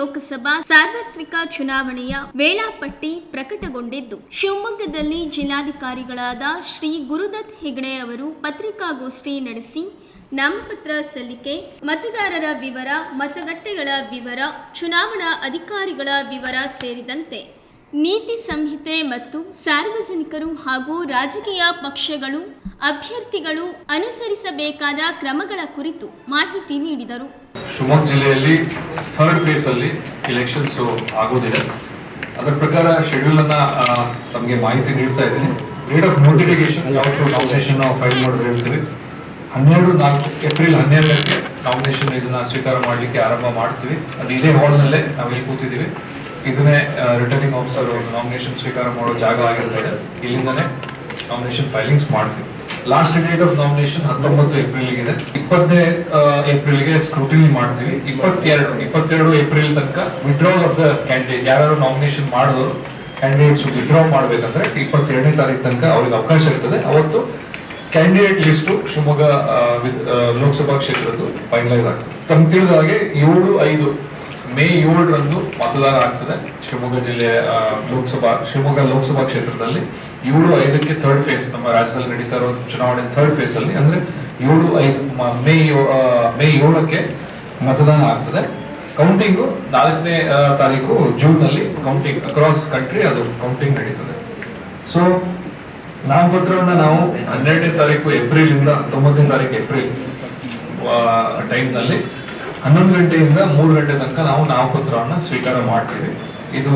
ಲೋಕಸಭಾ ಸಾರ್ವತ್ರಿಕ ಚುನಾವಣೆಯ ವೇಳಾಪಟ್ಟಿ ಪ್ರಕಟಗೊಂಡಿದ್ದು, ಶಿವಮೊಗ್ಗದಲ್ಲಿ ಜಿಲ್ಲಾಧಿಕಾರಿಗಳಾದ ಶ್ರೀ ಗುರುದತ್ ಹೆಗಡೆ ಅವರು ಪತ್ರಿಕಾಗೋಷ್ಠಿ ನಡೆಸಿ ನಾಮಪತ್ರ ಸಲ್ಲಿಕೆ, ಮತದಾರರ ವಿವರ, ಮತಗಟ್ಟೆಗಳ ವಿವರ, ಚುನಾವಣಾ ಅಧಿಕಾರಿಗಳ ವಿವರ ಸೇರಿದಂತೆ ನೀತಿ ಸಂಹಿತೆ ಮತ್ತು ಸಾರ್ವಜನಿಕರು ಹಾಗೂ ರಾಜಕೀಯ ಪಕ್ಷಗಳು ಅಭ್ಯರ್ಥಿಗಳು ಅನುಸರಿಸಬೇಕಾದ ಕ್ರಮಗಳ ಕುರಿತು ಮಾಹಿತಿ ನೀಡಿದರು. ಶಿವಮೊಗ್ಗ ಜಿಲ್ಲೆಯಲ್ಲಿ ಥರ್ಡ್ ಅಲ್ಲಿ ಎಲೆಕ್ಷನ್ಸ್ ಆಗೋದಿದೆ. ಅದರ ಪ್ರಕಾರ ಶೆಡ್ಯೂಲ್ ಆ, ತಮಗೆ ಮಾಹಿತಿ ನೀಡ್ತಾ ಇದ್ದೀನಿ. ಡೇಟ್ ಆಫ್ ನೋಟಿಫಿಕೇಶನ್ ಯಾವತ್ತು ನಾಮಿನೇಷನ್ ಫೈಲ್ ಮಾಡಿದ್ರೆ ಹೇಳ್ತೀವಿ. ಹನ್ನೆರಡು ನಾಲ್ಕು ಏಪ್ರಿಲ್ ಹನ್ನೆರಡಕ್ಕೆ ನಾಮಿನೇಷನ್ ಇದನ್ನ ಸ್ವೀಕಾರ ಮಾಡಲಿಕ್ಕೆ ಆರಂಭ ಮಾಡ್ತೀವಿ. ಅದು ಇದೇ ಹಾಲ್ನಲ್ಲೇ ನಾವಿಲ್ಲಿ ಕೂತಿದ್ದೀವಿ. ಇದನ್ನೇ ರಿಟರ್ನಿಂಗ್ ಆಫೀಸರ್ ನಾಮಿನೇಷನ್ ಸ್ವೀಕಾರ ಮಾಡೋ ಜಾಗ ಆಗಿರ್ತದೆ. ಇಲ್ಲಿಂದನೇ ನಾಮಿನೇಷನ್ ಫೈಲಿಂಗ್ಸ್ ಮಾಡ್ತೀವಿ. ಲಾಸ್ಟ್ ಡೇಟ್ ಆಫ್ ನಾಮಿನೇಷನ್ ಹತ್ತೊಂಬತ್ತು ಏಪ್ರಿಲ್ ಇದೆ ಇಪ್ಪತ್ತನೇ ಏಪ್ರಿಲ್ಗೆ ಸ್ಕ್ರೂಟಿನಿ ಮಾಡ್ತೀವಿ. ಇಪ್ಪತ್ತೆರಡು ಇಪ್ಪತ್ತೆರಡು ಏಪ್ರಿಲ್ ತನಕ ವಿಡ್ರಾಲ್ ಆಫ್ ದ ಕ್ಯಾಂಡಿಡೇಟ್ ಯಾರು ನಾಮಿನೇಷನ್ ಮಾಡಿದ್ರು ಕ್ಯಾಂಡಿಡೇಟ್ಸ್ ವಿಡ್ರಾ ಮಾಡ್ಬೇಕಂದ್ರೆ ಇಪ್ಪತ್ತೆರಡನೇ ತಾರೀಕು ತನಕ ಅವ್ರಿಗೆ ಅವಕಾಶ ಇರ್ತದೆ. ಅವತ್ತು candidate list Shivamogga Lok Sabha ಕ್ಷೇತ್ರದ್ದು finalise ಆಗ್ತದೆ. ತಮ್ಗೆ ತಿಳಿದ ಹಾಗೆ ಏಳು, ಐದು ಮೇ ಏಳರಂದು ಮತದಾನ ಆಗ್ತದೆ ಶಿವಮೊಗ್ಗ ಜಿಲ್ಲೆಯ ಲೋಕಸಭಾ, ಶಿವಮೊಗ್ಗ ಲೋಕಸಭಾ ಕ್ಷೇತ್ರದಲ್ಲಿ ಏಳು ಐದಕ್ಕೆ ಥರ್ಡ್ ಫೇಸ್ ನಮ್ಮ ರಾಜ್ಯದಲ್ಲಿ ನಡೀತಾ ಇರೋ ಚುನಾವಣೆ ಥರ್ಡ್ ಫೇಸ್ ಅಲ್ಲಿ. ಅಂದ್ರೆ ಏಳು ಐದು, ಮ- ಮೇ ಏಳಕ್ಕೆ ಮತದಾನ ಆಗ್ತದೆ. ಕೌಂಟಿಂಗು ನಾಲ್ಕನೇ ತಾರೀಕು ಜೂನ್ ಅಲ್ಲಿ ಕೌಂಟಿಂಗ್ ಅಕ್ರಾಸ್ ಕಂಟ್ರಿ ಅದು ಕೌಂಟಿಂಗ್ ನಡೀತದೆ. ಸೊ ನಾಮಪತ್ರವನ್ನ ನಾವು ಹನ್ನೆರಡನೇ ತಾರೀಕು ಏಪ್ರಿಲ್ ಇಂದ ಹತ್ತೊಂಬತ್ತನೇ ತಾರೀಕು ಏಪ್ರಿಲ್ ಟೈಮ್ನಲ್ಲಿ ಹನ್ನೊಂದು ಗಂಟೆಯಿಂದ ಮೂರು ಗಂಟೆ ತನಕ ನಾವು ನಾಮಪತ್ರವನ್ನು ಸ್ವೀಕಾರ ಮಾಡ್ತೀವಿ. ಇದು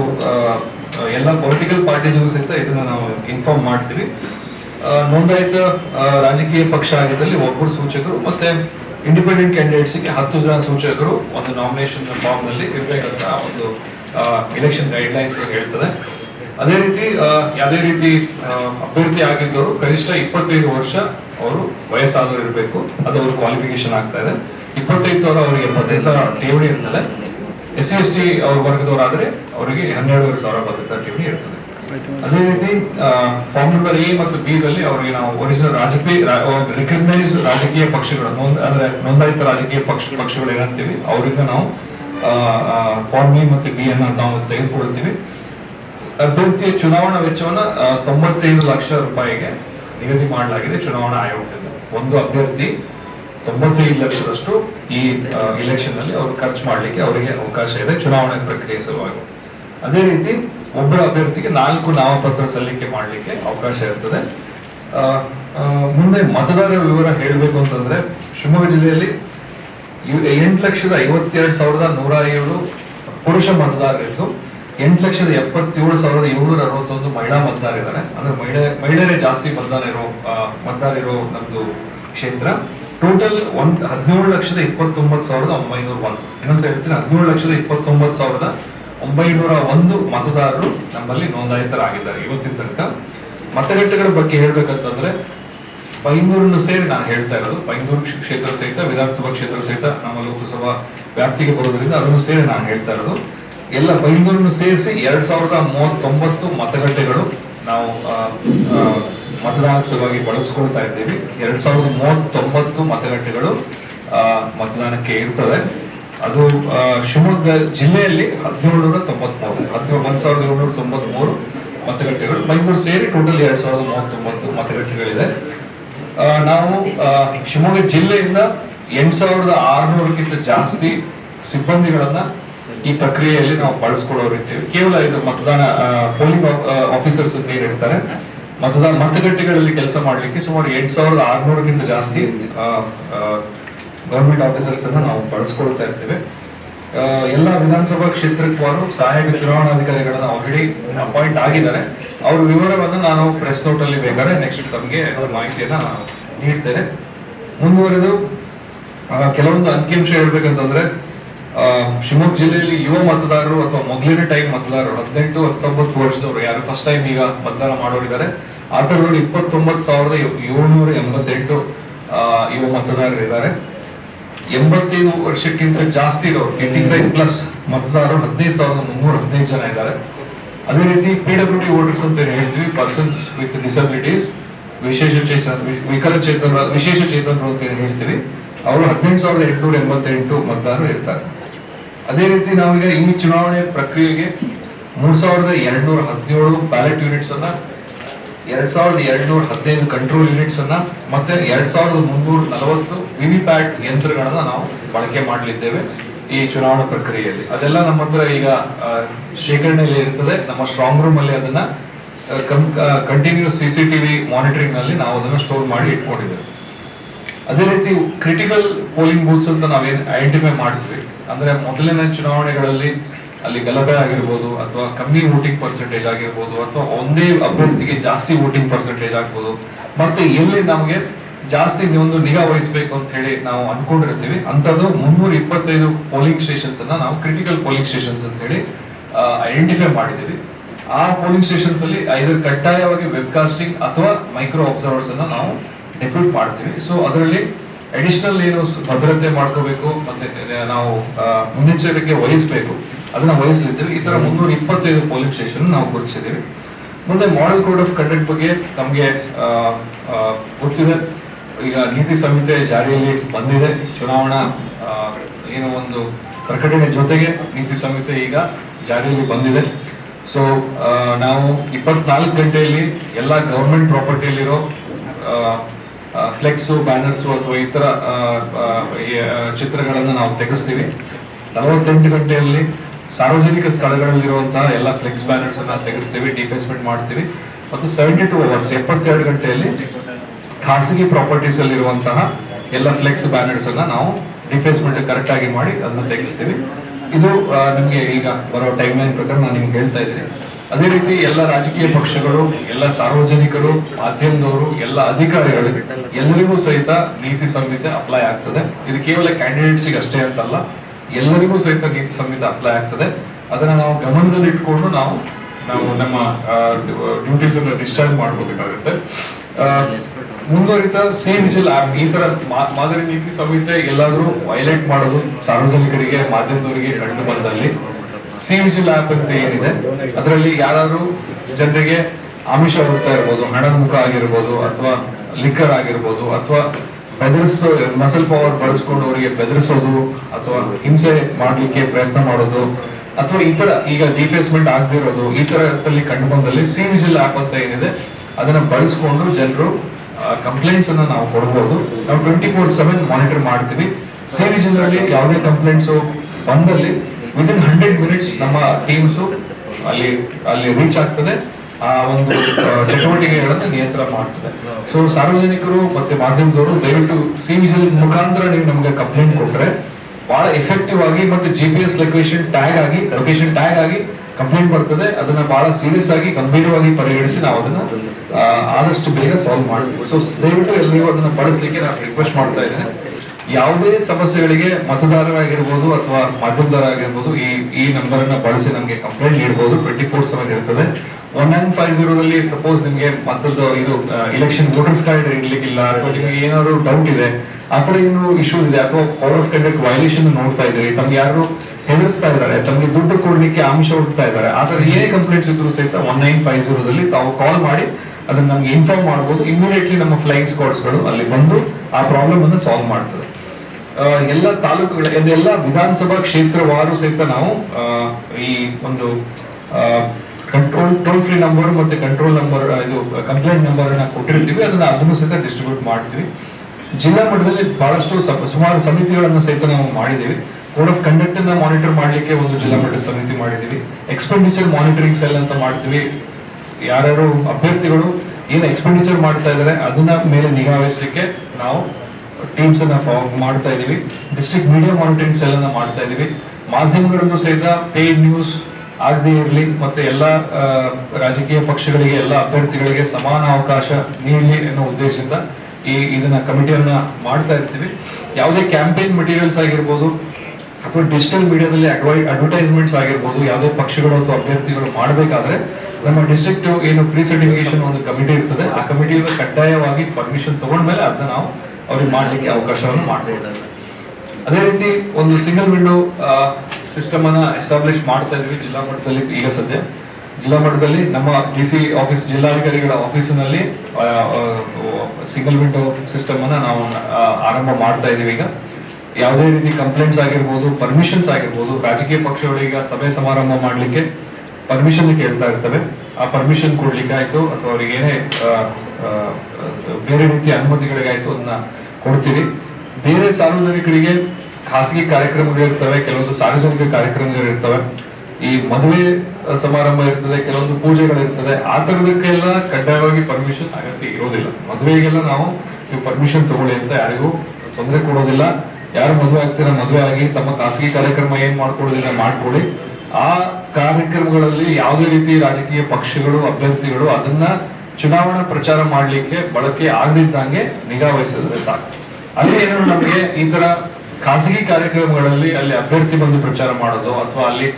ಎಲ್ಲ ಪೊಲಿಟಿಕಲ್ ಪಾರ್ಟೀಸ್ಗೂ ಸಹಿತ ಇದನ್ನ ನಾವು ಇನ್ಫಾರ್ಮ್ ಮಾಡ್ತೀವಿ. ನೋಂದಾಯಿತ ರಾಜಕೀಯ ಪಕ್ಷ ಆಗಿದ್ದಲ್ಲಿ ಒಬ್ಬರು ಸೂಚಕರು ಮತ್ತೆ ಇಂಡಿಪೆಂಡೆಂಟ್ ಕ್ಯಾಂಡಿಡೇಟ್ಸ್ಗೆ ಹತ್ತು ಜನ ಸೂಚಕರು ಒಂದು ನಾಮಿನೇಷನ್ ಫಾರ್ಮ್ನಲ್ಲಿ ಇರ್ಬೇಕಂತ ಒಂದು ಎಲೆಕ್ಷನ್ ಗೈಡ್ಲೈನ್ಸ್ ಹೇಳ್ತದೆ. ಅದೇ ರೀತಿ ಯಾವುದೇ ರೀತಿ ಅಭ್ಯರ್ಥಿ ಆಗಿದ್ದವರು ಕನಿಷ್ಠ ಇಪ್ಪತ್ತೈದು ವರ್ಷ ಅವರು ವಯಸ್ಸಾದವರು ಇರಬೇಕು ಅದು ಅವ್ರ ಕ್ವಾಲಿಫಿಕೇಶನ್ ಆಗ್ತಾ ಇದೆ. ಇಪ್ಪತ್ತೈದು ಸಾವಿರ ಅವರಿಗೆ ಭದ್ರತಾ ಠೇವಣಿ ಇರ್ತದೆ. ಎಸ್ ಸಿ ಎಸ್ ಟಿ ಅವ್ರ ವರ್ಗದವರಾದ್ರೆ ಅವರಿಗೆ ಹನ್ನೆರಡುವರೆ ಸಾವಿರ ಭದ್ರತಾ ಠೇವಣಿ ಇರ್ತದೆ. ಅದೇ ರೀತಿ ಫಾರ್ಮ್ ನಂಬರ್ ಎ ಮತ್ತು ಬಿ ದಲ್ಲಿ ಅವರಿಗೆ ನಾವು ಒರಿಜಿನಲ್ ರಾಜಕೀಯ ರಿಕಗ್ನೈಸ್ ರಾಜಕೀಯ ಪಕ್ಷಗಳು ಅಂದ್ರೆ ನೋಂದಾಯಿತ ರಾಜಕೀಯ ಪಕ್ಷ, ಪಕ್ಷಗಳು ಏನಂತೀವಿ, ಅವರಿಂದ ನಾವು ಫಾರ್ಮ್ ಎ ಮತ್ತು ಬಿ ಅನ್ನ ನಾವು ತೆಗೆದುಕೊಳ್ತೀವಿ. ಅಭ್ಯರ್ಥಿಯ ಚುನಾವಣಾ ವೆಚ್ಚವನ್ನ ತೊಂಬತ್ತೈದು ಲಕ್ಷ ರೂಪಾಯಿಗೆ ನಿಗದಿ ಮಾಡಲಾಗಿದೆ, ಚುನಾವಣಾ ಆಯೋಗದಿಂದ. ಒಂದು ಅಭ್ಯರ್ಥಿ ತೊಂಬತ್ತೈದು ಲಕ್ಷದಷ್ಟು ಈ ಇಲೆಕ್ಷನ್ ಅಲ್ಲಿ ಅವರು ಖರ್ಚು ಮಾಡಲಿಕ್ಕೆ ಅವರಿಗೆ ಅವಕಾಶ ಇದೆ, ಚುನಾವಣೆ ಪ್ರಕ್ರಿಯೆ ಸಲುವಾಗಿ. ಅದೇ ರೀತಿ ಒಬ್ಬರ ಅಭ್ಯರ್ಥಿಗೆ ನಾಲ್ಕು ನಾಮಪತ್ರ ಸಲ್ಲಿಕೆ ಮಾಡಲಿಕ್ಕೆ ಅವಕಾಶ ಇರ್ತದೆ. ಮುಂದೆ ಮತದಾರರ ವಿವರ ಹೇಳಬೇಕು ಅಂತಂದ್ರೆ, ಶಿವಮೊಗ್ಗ ಜಿಲ್ಲೆಯಲ್ಲಿ ಎಂಟು ಲಕ್ಷದ ಐವತ್ತೆರಡು ಸಾವಿರದ ನೂರ ಏಳು ಪುರುಷ ಮತದಾರರಿದ್ದು, ಎಂಟು ಲಕ್ಷದ ಎಪ್ಪತ್ತೇಳು ಸಾವಿರದ ಏಳ್ನೂರ ಅರವತ್ತೊಂದು ಮಹಿಳಾ ಮತದಾರರಿದ್ದಾರೆ. ಅಂದ್ರೆ ಮಹಿಳೆ, ಮಹಿಳೆಯರೇ ಜಾಸ್ತಿ ಮತದಾನ ಇರೋ ಮತದಾರ ಇರೋ ನಮ್ದು ಕ್ಷೇತ್ರ. ಟೋಟಲ್ ಒಂದ್ ಹದಿನೇಳು ಲಕ್ಷದ ಇಪ್ಪತ್ತೊಂಬತ್ತು ಸಾವಿರದ ಒಂಬೈನೂರ ಒಂದು. ಇನ್ನೊಂದ್ಸ ಹೇಳ್ತೀನಿ, ಹದಿನೇಳು ಲಕ್ಷದ ಇಪ್ಪತ್ತೊಂಬತ್ತು ಸಾವಿರದ ಒಂಬೈನೂರ ಒಂದು ಮತದಾರರು ನಮ್ಮಲ್ಲಿ ನೋಂದಾಯಿತರಾಗಿದ್ದಾರೆ ಇವತ್ತಿನ ತನಕ. ಮತಗಟ್ಟೆಗಳ ಬಗ್ಗೆ ಹೇಳ್ಬೇಕಂತಂದ್ರೆ, ಬೈಂದೂರನ್ನು ಸೇರಿ ನಾನು ಹೇಳ್ತಾ ಇರೋದು, ಬೈಂದೂರು ಕ್ಷ- ಕ್ಷೇತ್ರ ಸಹಿತ, ವಿಧಾನಸಭಾ ಕ್ಷೇತ್ರ ಸಹಿತ ನಮ್ಮ ಲೋಕಸಭಾ ವ್ಯಾಪ್ತಿಗೆ ಬರೋದರಿಂದ ಅದನ್ನು ಸೇರಿ ನಾನು ಹೇಳ್ತಾ ಇರೋದು. ಎಲ್ಲ ಬೈಂದೂರನ್ನು ಸೇರಿಸಿ ಎರಡ್ ಸಾವಿರದ ಮೂವತ್ತೊಂಬತ್ತು ಮತಗಟ್ಟೆಗಳು ನಾವು ಮತದಾನ ಸಲುವಾಗಿ ಬಳಸ್ಕೊಳ್ತಾ ಇದ್ದೀವಿ. ಎರಡ್ ಸಾವಿರದ ಮೂವತ್ತೊಂಬತ್ತು ಮತಗಟ್ಟೆಗಳು ಮತದಾನಕ್ಕೆ ಇರ್ತದೆ ಅದು ಶಿವಮೊಗ್ಗ ಜಿಲ್ಲೆಯಲ್ಲಿ ಹದಿನೇಳು ನೂರ ತೊಂಬತ್ಮೂರು, ಹದಿನೇಳು, ಒಂದು ಸಾವಿರದ ಏಳ್ನೂರ ತೊಂಬತ್ಮೂರು ಮತಗಟ್ಟೆಗಳು. ಮೈಸೂರು ಸೇರಿ ಟೋಟಲ್ ಎರಡ್ ಸಾವಿರದ ಮೂವತ್ತೊಂಬತ್ತು ಮತಗಟ್ಟೆಗಳಿದೆ. ನಾವು ಶಿವಮೊಗ್ಗ ಜಿಲ್ಲೆಯಿಂದ ಎಂಟು ಸಾವಿರದ ಆರುನೂರಕ್ಕಿಂತ ಜಾಸ್ತಿ ಸಿಬ್ಬಂದಿಗಳನ್ನ ಈ ಪ್ರಕ್ರಿಯೆಯಲ್ಲಿ ನಾವು ಬಳಸ್ಕೊಳ್ಳೋರಿರ್ತೀವಿ ಕೇವಲ ಇದು ಮತದಾನ ಪೋಲಿಂಗ್ ಆಫೀಸರ್ಸ್ ಅಂತ ಏನ್ ಮತದಾನ ಮತಗಟ್ಟೆಗಳಲ್ಲಿ ಕೆಲಸ ಮಾಡಲಿಕ್ಕೆ ಸುಮಾರು ಎಂಟು ಸಾವಿರದ ಆರ್ನೂರಕ್ಕಿಂತ ಜಾಸ್ತಿ ಗೌರ್ಮೆಂಟ್ ಆಫೀಸರ್ಸ್ ಅನ್ನು ನಾವು ಬಳಸ್ಕೊಳ್ತಾ ಇರ್ತೇವೆ. ಎಲ್ಲ ವಿಧಾನಸಭಾ ಕ್ಷೇತ್ರಕ್ಕೂ ಸಹಾಯಕ ಚುನಾವಣಾಧಿಕಾರಿಗಳನ್ನ ಆಲ್ರೆಡಿ ಅಪಾಯಿಂಟ್ ಆಗಿದ್ದಾರೆ. ಅವ್ರ ವಿವರವನ್ನು ನಾನು ಪ್ರೆಸ್ ನೋಟ್ ಅಲ್ಲಿ ಬೇಕಾದ್ರೆ ನೆಕ್ಸ್ಟ್ ತಮಗೆ ಮಾಹಿತಿಯನ್ನ ನಾನು ನೀಡ್ತೇನೆ. ಮುಂದುವರೆದು ಕೆಲವೊಂದು ಅಂಕಿಅಂಶ ಹೇಳ್ಬೇಕಂತಂದ್ರೆ ಶಿವಮೊಗ್ಗ ಜಿಲ್ಲೆಯಲ್ಲಿ ಯುವ ಮತದಾರರು ಅಥವಾ ಮೊದಲಿನ ಟೈಮ್ ಮತದಾರರು ಹದಿನೆಂಟು ಹತ್ತೊಂಬತ್ತು ವರ್ಷದವರು ಯಾರು? ಫಸ್ಟ್ ಟೈಮ್ ಈಗ ಮತದಾನ ಮಾಡೋರಿದ್ದಾರೆ. ಆಟಗಳಲ್ಲಿ ಇಪ್ಪತ್ತೊಂಬತ್ತು ಸಾವಿರದ ಏಳ್ನೂರ ಎಂಬತ್ತೆಂಟು ಯುವ ಮತದಾರರಿದ್ದಾರೆ. ಎಂಬತ್ತೈದು ವರ್ಷಕ್ಕಿಂತ ಜಾಸ್ತಿ ಇರೋರು ಏಟಿ ಫೈವ್ ಪ್ಲಸ್ ಮತದಾರರು ಹದಿನೈದು ಸಾವಿರದ ಮುನ್ನೂರ ಹದಿನೈದು ಜನ ಇದ್ದಾರೆ. ಅದೇ ರೀತಿ ಪಿ ಡಬ್ಲ್ಯೂ ಡಿ ವೋಟರ್ಸ್ ಅಂತ ಏನು ಹೇಳ್ತೀವಿ ಪರ್ಸನ್ಸ್ ವಿತ್ ಡಿಸಬಿಲಿಟೀಸ್ ವಿಶೇಷ ಚೇತನ ವಿಕಲಚೇತನ ವಿಶೇಷ ಚೇತನರು ಅಂತ ಏನು ಹೇಳ್ತೀವಿ, ಅವರು ಹದಿನೆಂಟು ಸಾವಿರದ ಎಂಟುನೂರ ಎಂಬತ್ತೆಂಟು ಮತದಾರರು ಇರ್ತಾರೆ. ಅದೇ ರೀತಿ ನಾವೀಗ ಈ ಚುನಾವಣೆ ಪ್ರಕ್ರಿಯೆಗೆ ಮೂರ್ ಸಾವಿರದ ಎರಡ್ನೂರ ಹದಿನೇಳು ಬ್ಯಾಲೆಟ್ ಯೂನಿಟ್ಸ್ ಅನ್ನ ಎರಡ್ ಸಾವಿರದ ಎರಡ್ನೂರ ಹದಿನೈದು ಕಂಟ್ರೋಲ್ ಯೂನಿಟ್ಸ್ ಅನ್ನ ಮತ್ತೆ ಎರಡ್ ಸಾವಿರದ ಮುನ್ನೂರ ನಲವತ್ತು ವಿವಿ ಪ್ಯಾಟ್ ಯಂತ್ರಗಳನ್ನ ನಾವು ಬಳಕೆ ಮಾಡಲಿದ್ದೇವೆ ಈ ಚುನಾವಣಾ ಪ್ರಕ್ರಿಯೆಯಲ್ಲಿ. ಅದೆಲ್ಲ ನಮ್ಮ ಹತ್ರ ಈಗ ಶೇಖರಣೆಯಲ್ಲಿ ಇರ್ತದೆ. ನಮ್ಮ ಸ್ಟ್ರಾಂಗ್ ರೂಮ್ ಅಲ್ಲಿ ಅದನ್ನ ಕಂಟಿನ್ಯೂಸ್ ಸಿ ಸಿ ಟಿವಿ ಮಾನಿಟರಿಂಗ್ನಲ್ಲಿ ನಾವು ಅದನ್ನ ಸ್ಟೋರ್ ಮಾಡಿ ಇಟ್ಕೊಂಡಿದ್ದೇವೆ. ಅದೇ ರೀತಿ ಕ್ರಿಟಿಕಲ್ ಪೋಲಿಂಗ್ ಬೂತ್ಸ್ ಅಂತ ನಾವೇನು ಐಡೆಂಟಿಫೈ ಮಾಡ್ತೀವಿ ಅಂದ್ರೆ ಮೊದಲನೇ ಚುನಾವಣೆಗಳಲ್ಲಿ ಅಲ್ಲಿ ಗಲಭೆ ಆಗಿರ್ಬೋದು ಅಥವಾ ಕಮ್ಮಿ ವೋಟಿಂಗ್ ಪರ್ಸೆಂಟೇಜ್ ಆಗಿರ್ಬೋದು ಅಥವಾ ಒಂದೇ ಅಭ್ಯರ್ಥಿಗೆ ಜಾಸ್ತಿ ವೋಟಿಂಗ್ ಪರ್ಸೆಂಟೇಜ್ ಆಗ್ಬೋದು. ಮತ್ತೆ ಎಲ್ಲಿ ನಮಗೆ ಜಾಸ್ತಿ ಒಂದು ನಿಗಾ ವಹಿಸಬೇಕು ಅಂತ ಹೇಳಿ ನಾವು ಅನ್ಕೊಂಡಿರ್ತೀವಿ. ಅಂತದ್ದು ಮುನ್ನೂರ ಇಪ್ಪತ್ತೈದು ಪೋಲಿಂಗ್ ಸ್ಟೇಷನ್ಸ್ ಅನ್ನ ನಾವು ಕ್ರಿಟಿಕಲ್ ಪೋಲಿಂಗ್ ಸ್ಟೇಷನ್ಸ್ ಅಂತ ಹೇಳಿ ಐಡೆಂಟಿಫೈ ಮಾಡಿದ್ದೀವಿ. ಆ ಪೋಲಿಂಗ್ ಸ್ಟೇಷನ್ಸ್ ಅಲ್ಲಿ ಐದರ್ ಕಡ್ಡಾಯವಾಗಿ ವೆಬ್ಕಾಸ್ಟಿಂಗ್ ಅಥವಾ ಮೈಕ್ರೋ ಅಬ್ಸರ್ವರ್ಸ್ ಅನ್ನ ನಾವು ಡೆಪ್ಯೂಟ್ ಮಾಡ್ತೀವಿ. ಸೊ ಅದರಲ್ಲಿ ಅಡಿಷನಲ್ ಏನು ಭದ್ರತೆ ಮಾಡ್ಕೋಬೇಕು ಮತ್ತೆ ನಾವು ಮುನ್ನೆಚ್ಚರಿಕೆ ವಹಿಸಬೇಕು. ಅದನ್ನ ವಹಿಸಲಿದ್ದೇವೆ ಈ ತರ ಮುನ್ನೂರ ಇಪ್ಪತ್ತೈದು ಪೊಲೀಸ್ ಸ್ಟೇಷನ್ ನಾವು ಗುರುತಿಸಿದ್ದೀವಿ. ಮುಂದೆ ಮಾಡೆಲ್ ಕೋಡ್ ಆಫ್ ಕಂಡಕ್ಟ್ ಬಗ್ಗೆ ತಮಗೆ ಗೊತ್ತಿದೆ. ಈಗ ನೀತಿ ಸಂಹಿತೆ ಜಾರಿಯಲ್ಲಿ ಬಂದಿದೆ. ಚುನಾವಣಾ ಏನು ಒಂದು ಪ್ರಕಟಣೆ ಜೊತೆಗೆ ನೀತಿ ಸಂಹಿತೆ ಈಗ ಜಾರಿಯಲ್ಲಿ ಬಂದಿದೆ. ಸೊ ನಾವು ಇಪ್ಪತ್ನಾಲ್ಕು ಗಂಟೆಯಲ್ಲಿ ಎಲ್ಲ ಗೌರ್ಮೆಂಟ್ ಪ್ರಾಪರ್ಟಿಯಲ್ಲಿರೋ ಫ್ಲೆಕ್ಸು ಬ್ಯಾನರ್ಸು ಅಥವಾ ಇತರ ಚಿತ್ರಗಳನ್ನು ನಾವು ತೆಗೆಸ್ತೀವಿ. ನಲವತ್ತೆಂಟು ಗಂಟೆಯಲ್ಲಿ ಸಾರ್ವಜನಿಕ ಸ್ಥಳಗಳಲ್ಲಿರುವಂತಹ ಎಲ್ಲ ಫ್ಲೆಕ್ಸ್ ಬ್ಯಾನರ್ಸ್ ಅನ್ನ ತೆಗೆಸ್ತೀವಿ ಡಿಫೇಸ್ಮೆಂಟ್ ಮಾಡ್ತೀವಿ. ಮತ್ತು ಸೆವೆಂಟಿ ಟೂ ಅವರ್ಸ್ ಎಪ್ಪತ್ತೆರಡು ಗಂಟೆಯಲ್ಲಿ ಖಾಸಗಿ ಪ್ರಾಪರ್ಟೀಸ್ ಅಲ್ಲಿರುವಂತಹ ಎಲ್ಲ ಫ್ಲೆಕ್ಸ್ ಬ್ಯಾನರ್ಸ್ ಅನ್ನ ನಾವು ಡಿಫೇಸ್ಮೆಂಟ್ ಕರೆಕ್ಟ್ ಆಗಿ ಮಾಡಿ ಅದನ್ನ ತೆಗೆಸ್ತೀವಿ. ಇದು ನಿಮಗೆ ಈಗ ಬರೋ ಟೈಮ್ ಲೈನ್ ಪ್ರಕಾರ ನಾನು ನಿಮ್ಗೆ ಹೇಳ್ತಾ ಇದ್ದೀನಿ. ಅದೇ ರೀತಿ ಎಲ್ಲ ರಾಜಕೀಯ ಪಕ್ಷಗಳು, ಎಲ್ಲ ಸಾರ್ವಜನಿಕರು, ಮಾಧ್ಯಮದವರು, ಎಲ್ಲ ಅಧಿಕಾರಿಗಳು ಎಲ್ಲರಿಗೂ ಸಹಿತ ನೀತಿ ಸಂಹಿತೆ ಅಪ್ಲೈ ಆಗ್ತದೆ. ಇದು ಕೇವಲ ಕ್ಯಾಂಡಿಡೇಟ್ಸಿಗೆ ಅಷ್ಟೇ ಅಂತಲ್ಲ, ಎಲ್ಲರಿಗೂ ಸಹಿತ ನೀತಿ ಸಂಹಿತೆ ಅಪ್ಲೈ ಆಗ್ತದೆ. ಅದನ್ನ ನಾವು ಗಮನದಲ್ಲಿ ಇಟ್ಕೊಂಡು ನಾವು ನಾವು ನಮ್ಮ ಡ್ಯೂಟೀಸ್ ಅನ್ನು ಡಿಸ್ಚಾರ್ಜ್ ಮಾಡಬೇಕಾಗುತ್ತೆ. ಮುಂದುವರಿತ ಸೇಮ್ ವಿಜಿಲ್ ಆ್ಯಪ್ ಈ ತರ ಮಾದರಿ ನೀತಿ ಸಂಹಿತೆ ಎಲ್ಲಾದರೂ ವೈಲೇಟ್ ಮಾಡೋದು ಸಾರ್ವಜನಿಕರಿಗೆ, ಮಾಧ್ಯಮದವರಿಗೆ ಕಂಡು ಬಂದಲ್ಲಿ. ಸಿ ವಿಜಿಲ್ ಆ್ಯಪ್ ಅಂತ ಏನಿದೆ, ಅದರಲ್ಲಿ ಯಾರಾದರೂ ಜನರಿಗೆ ಆಮಿಷ ಹೋಗ್ತಾ ಇರ್ಬೋದು, ಹಣದ ಮುಖ ಆಗಿರ್ಬೋದು, ಅಥವಾ ಲಿಕ್ಕರ್ ಆಗಿರ್ಬೋದು, ಅಥವಾ ಬೆದರಿಸೋ ಮಸಲ್ ಪವರ್ ಬಳಸ್ಕೊಂಡು ಅವರಿಗೆ ಬೆದರಿಸೋದು, ಅಥವಾ ಹಿಂಸೆ ಮಾಡಲಿಕ್ಕೆ ಪ್ರಯತ್ನ ಮಾಡೋದು, ಅಥವಾ ಈ ತರ ಈಗ ಡಿಫೇಸ್ಮೆಂಟ್ ಆಗದಿರೋದು ಈ ತರ ಕಂಡು ಬಂದಲ್ಲಿ ಸಿ ವಿಜಿಲ್ ಆಪ್ ಅಂತ ಏನಿದೆ, ಅದನ್ನ ಬಳಸ್ಕೊಂಡು ಜನರು ಕಂಪ್ಲೇಂಟ್ಸ್ ಅನ್ನ ನಾವು ಕೊಡ್ಬೋದು. ನಾವು ಟ್ವೆಂಟಿ ಫೋರ್ ಸೆವೆನ್ ಮಾನಿಟರ್ ಮಾಡ್ತೀವಿ. ಸಿ ವಿಜಿಲ್ ಅಲ್ಲಿ ಯಾವುದೇ ಕಂಪ್ಲೇಂಟ್ಸ್ ಬಂದಲ್ಲಿ ವಿದಿನ್ ಹಂಡ್ರೆಡ್ ಮಿನಿಟ್ಸ್ ನಮ್ಮ ಟೀಮ್ಸು ಅಲ್ಲಿ ಅಲ್ಲಿ ರೀಚ್ ಆಗ್ತದೆ. ಆ ಒಂದು ಚಟುವಟಿಕೆಗಳನ್ನು ನಿಯಂತ್ರಣ ಮಾಡ್ತದೆ. ಸೊ ಸಾರ್ವಜನಿಕರು ಮತ್ತೆ ಮಾಧ್ಯಮದವರು ದಯವಿಟ್ಟು ಸಿ ವಿಜಿಲ್ ಮುಖಾಂತರ ನೀವು ನಮಗೆ ಕಂಪ್ಲೇಂಟ್ ಕೊಟ್ರೆ ಬಹಳ ಎಫೆಕ್ಟಿವ್ ಆಗಿ ಮತ್ತೆ G P S location tag ಆಗಿ ಲೊಕೇಶನ್ ಟ್ಯಾಗ್ ಆಗಿ ಕಂಪ್ಲೇಂಟ್ ಬರ್ತದೆ. ಅದನ್ನ ಬಹಳ ಸೀರಿಯಸ್ ಆಗಿ ಗಂಭೀರವಾಗಿ ಪರಿಗಣಿಸಿ ನಾವು ಅದನ್ನ ಆದಷ್ಟು ಬೇಗ ಸಾಲ್ವ್ ಮಾಡ್ತೀವಿ. ಸೊ ದಯವಿಟ್ಟು ಎಲ್ಲರಿಗೂ ಅದನ್ನ ಬಳಸಲಿಕ್ಕೆ ನಾನು ರಿಕ್ವೆಸ್ಟ್ ಮಾಡ್ತಾ ಇದ್ದೇನೆ. ಯಾವುದೇ ಸಮಸ್ಯೆಗಳಿಗೆ ಮತದಾರರಾಗಿರ್ಬೋದು ಅಥವಾ ಮಾಧ್ಯಮದಾರರಾಗಿರ್ಬೋದು ಈ ಈ ನಂಬರ್ ಅನ್ನ ಬಳಸಿ ನಮಗೆ ಕಂಪ್ಲೇಂಟ್ ನೀಡಬಹುದು ಟ್ವೆಂಟಿ ಫೋರ್ ಸೆವೆನ್ ಇರ್ತದೆ ಒನ್ ನೈನ್ ಫೈವ್ ಜೀರೋದಲ್ಲಿ ಸಪೋಸ್ ನಿಮಗೆ ಮತದ ಇದು ಇಲೆಕ್ಷನ್ ವೋಟರ್ಸ್ ಕಾರ್ಡ್ ಇರ್ಲಿಕ್ಕಿಲ್ಲ ಅಥವಾ ನಿಮಗೆ ಏನಾದ್ರು ಡೌಟ್ ಇದೆ, ಆ ಥರ ಏನು ಇಶ್ಯೂಸ್ ಇದೆ ಅಥವಾ ಪವರ್ ಆಫ್ ಕಂಡಕ್ಟ್ ವೈಲೇಷನ್ ನೋಡ್ತಾ ಇದ್ದೀರಿ, ತಮ್ಗೆ ಯಾರು ಹೆದರಿಸ್ತಾ ಇದ್ದಾರೆ, ತಮಗೆ ದುಡ್ಡು ಕೊಡ್ಲಿಕ್ಕೆ ಅಂಶ ಹುಡ್ತಾ ಇದ್ದಾರೆ, ಆ ಥರ ಏನೇ ಕಂಪ್ಲೇಂಟ್ಸ್ ಇದ್ರು ಸಹಿತ ಒನ್ ನೈನ್ ಫೈವ್ ಜೀರೋದಲ್ಲಿ ತಾವು ಕಾಲ್ ಮಾಡಿ ಅದನ್ನ ನಮ್ಗೆ ಇನ್ಫಾರ್ಮ್ ಮಾಡಬಹುದು ಇಮಿಡಿಯೇಟ್ಲಿ ನಮ್ಮ ಫ್ಲೈಯಿಂಗ್ ಸ್ಕ್ವಾಡ್ಸ್ಗಳು ಅಲ್ಲಿ ಬಂದು ಆ ಪ್ರಾಬ್ಲಮ್ ಅನ್ನು ಸಾಲ್ವ್ ಮಾಡ್ತದೆ. ಎಲ್ಲ ತಾಲೂಕುಗಳ ಎಲ್ಲ- ವಿಧಾನಸಭಾ ಕ್ಷೇತ್ರವಾರು ಸಹಿತ ನಾವು ಈ ಒಂದು ಕಂಟ್ರೋಲ್ ಟೋಲ್ ಫ್ರೀ ನಂಬರ್ ಮತ್ತೆ ಕಂಟ್ರೋಲ್ ನಂಬರ್ ಇದು ಕಂಪ್ಲೇಂಟ್ ನಂಬರ್ ಕೊಟ್ಟಿರ್ತೀವಿ. ಅದನ್ನ ಅದನ್ನು ಸಹಿತ ಡಿಸ್ಟ್ರಿಬ್ಯೂಟ್ ಮಾಡ್ತೀವಿ. ಜಿಲ್ಲಾ ಮಟ್ಟದಲ್ಲಿ ಬಹಳಷ್ಟು ಸುಮಾರು ಸಮಿತಿಗಳನ್ನು ಸಹಿತ ನಾವು ಮಾಡಿದ್ದೀವಿ. ಕೋಡ್ ಆಫ್ ಕಂಡಕ್ಟ್ ಅನ್ನ ಮಾನಿಟರ್ ಮಾಡಲಿಕ್ಕೆ ಒಂದು ಜಿಲ್ಲಾ ಮಟ್ಟದ ಸಮಿತಿ ಮಾಡಿದ್ದೀವಿ. ಎಕ್ಸ್ಪೆಂಡಿಚರ್ ಮಾನಿಟರಿಂಗ್ ಸೆಲ್ ಅಂತ ಮಾಡ್ತೀವಿ. ಯಾರ್ಯಾರು ಅಭ್ಯರ್ಥಿಗಳು ಏನು ಎಕ್ಸ್ಪೆಂಡಿಚರ್ ಮಾಡ್ತಾ ಇದ್ದಾರೆ, ಅದನ್ನ ಮೇಲೆ ನಿಗಾ ವಹಿಸಲಿಕ್ಕೆ ನಾವು ಟೀಮ್ಸ್ ಅನ್ನ ಮಾಡ್ತಾ ಇದೀವಿ ಡಿಸ್ಟ್ರಿಕ್ಟ್ ಮೀಡಿಯಾ ಮಾನಿಟರಿಂಗ್ ಸೆಲ್ ಅನ್ನ ಮಾಡ್ತಾ ಇದೀವಿ ಮಾಧ್ಯಮಗಳನ್ನು ಸಹಿತ ಪೇಡ್ ನ್ಯೂಸ್ ಆಗದೆ ಇರಲಿ ಮತ್ತೆ ಎಲ್ಲ ರಾಜಕೀಯ ಪಕ್ಷಗಳಿಗೆ, ಎಲ್ಲ ಅಭ್ಯರ್ಥಿಗಳಿಗೆ ಸಮಾನ ಅವಕಾಶ ನೀಡಲಿ ಅನ್ನೋ ಉದ್ದೇಶದಿಂದ ಈ ಇದನ್ನ ಕಮಿಟಿಯನ್ನ ಮಾಡ್ತಾ ಇರ್ತೀವಿ. ಯಾವುದೇ ಕ್ಯಾಂಪೇನ್ ಮೆಟೀರಿಯಲ್ಸ್ ಆಗಿರ್ಬೋದು ಅಥವಾ ಡಿಜಿಟಲ್ ಮೀಡಿಯಾದಲ್ಲಿ ಅಡ್ವೈ ಅಡ್ವರ್ಟೈಸ್ಮೆಂಟ್ಸ್ ಆಗಿರ್ಬೋದು, ಯಾವುದೇ ಪಕ್ಷಗಳು ಅಥವಾ ಅಭ್ಯರ್ಥಿಗಳು ಮಾಡಬೇಕಾದ್ರೆ ನಮ್ಮ ಡಿಸ್ಟ್ರಿಕ್ಟ್ ಏನು ಪ್ರೀ ಸರ್ಟಿಫಿಕೇಶನ್ ಒಂದು ಕಮಿಟಿ ಇರ್ತದೆ. ಆ ಕಮಿಟಿಯಿಂದ ಕಡ್ಡಾಯವಾಗಿ ಪರ್ಮಿಷನ್ ತಗೊಂಡ್ಮೇಲೆ ಅದನ್ನ ನಾವು ಅವ್ರಿಗೆ ಮಾಡಲಿಕ್ಕೆ ಅವಕಾಶವನ್ನು ಮಾಡಬಹುದು ಅದೇ ರೀತಿ ಒಂದು ಸಿಂಗಲ್ ವಿಂಡೋ ಸಿಸ್ಟಮ್ ಅನ್ನ ಎಸ್ಟಾಬ್ಲಿಷ್ ಮಾಡ್ತಾ ಇದ್ವಿ ಜಿಲ್ಲಾ ಮಟ್ಟದಲ್ಲಿ ಈಗ ಸದ್ಯ. ಜಿಲ್ಲಾ ಮಟ್ಟದಲ್ಲಿ ನಮ್ಮ ಡಿ ಸಿ ಆಫೀಸ್ ಜಿಲ್ಲಾಧಿಕಾರಿಗಳ ಆಫೀಸಿನಲ್ಲಿ ಸಿಂಗಲ್ ವಿಂಡೋ ಸಿಸ್ಟಮ್ ಅನ್ನ ನಾವು ಆರಂಭ ಮಾಡ್ತಾ ಇದೀವಿ ಈಗ. ಯಾವುದೇ ರೀತಿ ಕಂಪ್ಲೇಂಟ್ಸ್ ಆಗಿರ್ಬೋದು ಪರ್ಮಿಷನ್ಸ್ ಆಗಿರ್ಬೋದು, ರಾಜಕೀಯ ಪಕ್ಷಗಳೀಗ ಸಭೆ ಸಮಾರಂಭ ಮಾಡಲಿಕ್ಕೆ ಪರ್ಮಿಷನ್ ಕೇಳ್ತಾ ಇರ್ತವೆ. ಆ ಪರ್ಮಿಷನ್ ಕೊಡ್ಲಿಕ್ಕೆ ಆಯ್ತು, ಅಥವಾ ಅವ್ರಿಗೆ ಏನೇ ಬೇರೆ ರೀತಿಯ ಅನುಮತಿಗಳಿಗಾಯ್ತು ಅದನ್ನ ಕೊಡ್ತೀವಿ. ಬೇರೆ ಸಾರ್ವಜನಿಕರಿಗೆ ಖಾಸಗಿ ಕಾರ್ಯಕ್ರಮಗಳಿರ್ತವೆ, ಕೆಲವೊಂದು ಸಾರ್ವಜನಿಕ ಕಾರ್ಯಕ್ರಮಗಳಿರ್ತವೆ. ಈ ಮದುವೆ ಸಮಾರಂಭ ಇರ್ತದೆ, ಕೆಲವೊಂದು ಪೂಜೆಗಳಿರ್ತದೆ. ಆ ಥರದಕ್ಕೆಲ್ಲ ಕಡ್ಡಾಯವಾಗಿ ಪರ್ಮಿಷನ್ ಅಗತ್ಯ ಇರೋದಿಲ್ಲ. ಮದುವೆಗೆಲ್ಲ ನಾವು ನೀವು ಪರ್ಮಿಷನ್ ತಗೊಳ್ಳಿ ಅಂತ ಯಾರಿಗೂ ತೊಂದರೆ ಕೊಡೋದಿಲ್ಲ. ಯಾರು ಮದುವೆ ಆಗ್ತೀರಾ, ಮದುವೆ ಆಗಿ, ತಮ್ಮ ಖಾಸಗಿ ಕಾರ್ಯಕ್ರಮ ಏನ್ ಮಾಡ್ಕೊಳ್ಳೋದಿಲ್ಲ ಮಾಡ್ಕೊಳ್ಳಿ. ಆ ಕಾರ್ಯಕ್ರಮಗಳಲ್ಲಿ ಯಾವುದೇ ರೀತಿ ರಾಜಕೀಯ ಪಕ್ಷಗಳು, ಅಭ್ಯರ್ಥಿಗಳು ಅದನ್ನ ಚುನಾವಣಾ ಪ್ರಚಾರ ಮಾಡಲಿಕ್ಕೆ ಬಳಕೆ ಆಗದಿದ್ದಂಗೆ ನಿಗಾ ವಹಿಸಿದ್ರೆ ಸಾಕು. ಅಲ್ಲಿ ಏನೋ ನಮಗೆ ಈ ತರ ಖಾಸಗಿ ಕಾರ್ಯಕ್ರಮಗಳಲ್ಲಿ ಅಲ್ಲಿ ಅಭ್ಯರ್ಥಿ ಬಂದು ಪ್ರಚಾರ ಮಾಡೋದು ಅಥವಾ ಅಲ್ಲಿ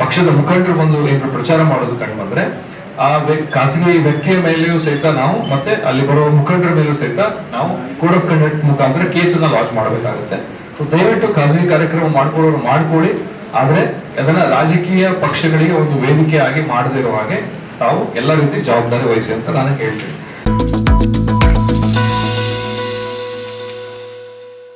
ಪಕ್ಷದ ಮುಖಂಡರು ಬಂದು ಏನಾದ್ರು ಪ್ರಚಾರ ಮಾಡೋದು ಕಂಡು ಬಂದ್ರೆ ಆ ಖಾಸಗಿ ವ್ಯಕ್ತಿಯ ಮೇಲೆಯೂ ಸಹಿತ ನಾವು ಮತ್ತೆ ಅಲ್ಲಿ ಬರುವ ಮುಖಂಡರ ಮೇಲೂ ಸಹಿತ ನಾವು ಕೋಡ್ ಆಫ್ ಕಂಡಕ್ಟ್ ಮುಖಾಂತರ ಕೇಸನ್ನ ಲಾಂಚ್ ಮಾಡಬೇಕಾಗುತ್ತೆ. ಸೊ ದಯವಿಟ್ಟು ಖಾಸಗಿ ಕಾರ್ಯಕ್ರಮ ಮಾಡ್ಕೊಳ್ಳೋರು ಮಾಡ್ಕೊಳ್ಳಿ. ಆದ್ರೆ ಅದನ್ನ ರಾಜಕೀಯ ಪಕ್ಷಗಳಿಗೆ ಒಂದು ವೇದಿಕೆ ಆಗಿ ಮಾಡದಿರೋ ಹಾಗೆ ತಾವು ಎಲ್ಲ ರೀತಿ ಜವಾಬ್ದಾರಿ ವಹಿಸಿ ಅಂತ ನಾನು ಹೇಳ್ತೀನಿ.